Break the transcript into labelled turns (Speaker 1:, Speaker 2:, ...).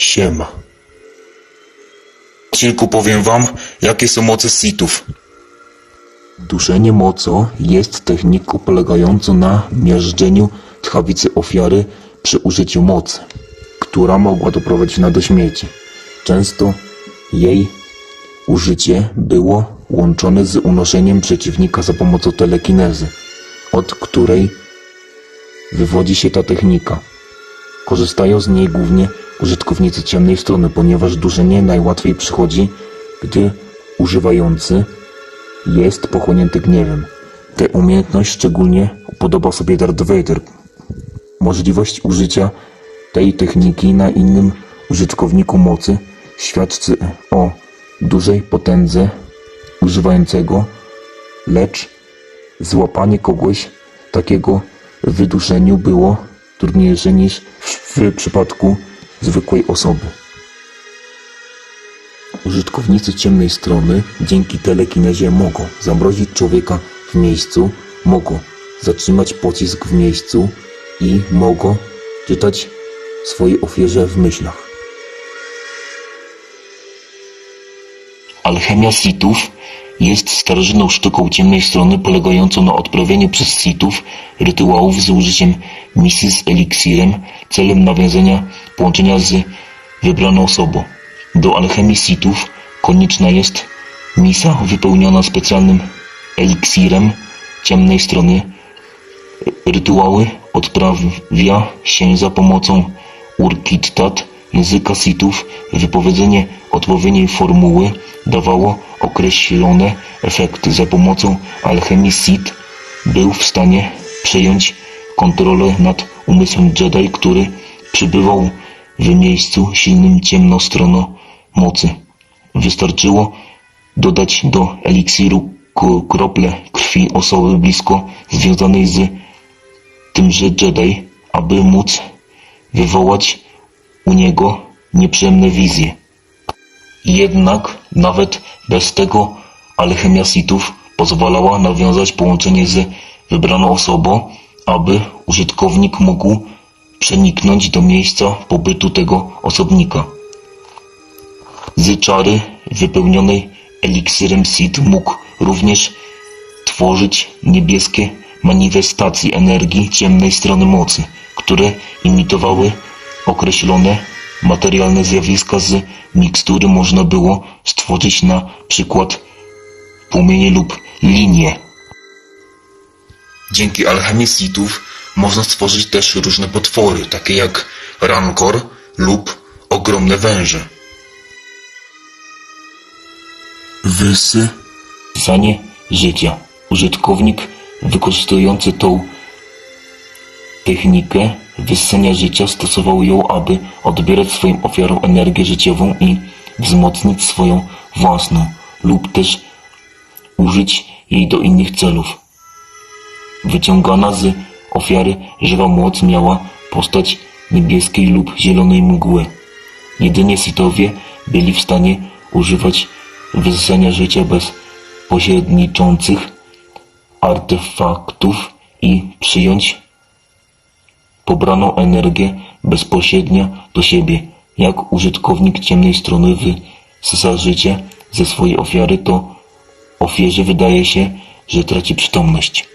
Speaker 1: Siema. Odcinku powiem wam, jakie są moce sitów. Duszenie moco jest techniką polegającą na miażdżeniu tchawicy ofiary przy użyciu mocy, która mogła doprowadzić na do śmierci. Często jej użycie było łączone z unoszeniem przeciwnika za pomocą telekinezy, od której wywodzi się ta technika. Korzystają z niej głównie użytkownicy ciemnej strony, ponieważ duszenie najłatwiej przychodzi, gdy używający jest pochłonięty gniewem. Tę umiejętność szczególnie upodobał sobie Darth Vader. Możliwość użycia tej techniki na innym użytkowniku mocy świadczy o dużej potędze używającego, lecz złapanie kogoś takiego w wyduszeniu było trudniejsze niż w przypadku zwykłej osoby. Użytkownicy ciemnej strony dzięki telekinezie mogą zamrozić człowieka w miejscu, mogą zatrzymać pocisk w miejscu i mogą czytać swojej ofierze w myślach. Alchemia sitów jest starożytną sztuką ciemnej strony polegającą na odprawianiu przez sitów rytuałów z użyciem misji z eliksirem celem nawiązania połączenia z wybraną osobą. Do alchemii sitów konieczna jest misa wypełniona specjalnym eliksirem ciemnej strony. Rytuały odprawia się za pomocą urkittat języka sitów. Wypowiedzenie odpowiedniej formuły dawało określone efekty. Za pomocą alchemii sit był w stanie przejąć kontrolę nad umysłem Jedi, który przybywał w miejscu silnym ciemnostrono mocy. Wystarczyło dodać do eliksiru krople krwi osoby blisko związanej z tymże Jedi, aby móc wywołać u niego nieprzyjemne wizje. Jednak nawet bez tego alchemia sitów pozwalała nawiązać połączenie z wybraną osobą, aby użytkownik mógł przeniknąć do miejsca pobytu tego osobnika. Z czary wypełnionej eliksirem sit mógł również tworzyć niebieskie manifestacje energii ciemnej strony mocy, które imitowały określone materialne zjawiska z mikstury można było stworzyć na przykład płomienie lub linie. Dzięki alchemii sitów można stworzyć też różne potwory, takie jak rancor lub ogromne węże. Wysysanie życia. Użytkownik wykorzystujący tą technikę wyssania życia stosował ją, aby odbierać swoim ofiarom energię życiową i wzmocnić swoją własną lub też użyć jej do innych celów. Wyciągana z ofiary żywa moc miała postać niebieskiej lub zielonej mgły. Jedynie sitowie byli w stanie używać wyssania życia bez pośredniczących artefaktów i przyjąć pobraną energię bezpośrednio do siebie. Jak użytkownik ciemnej strony wysysa życie ze swojej ofiary, to ofierze wydaje się, że traci przytomność.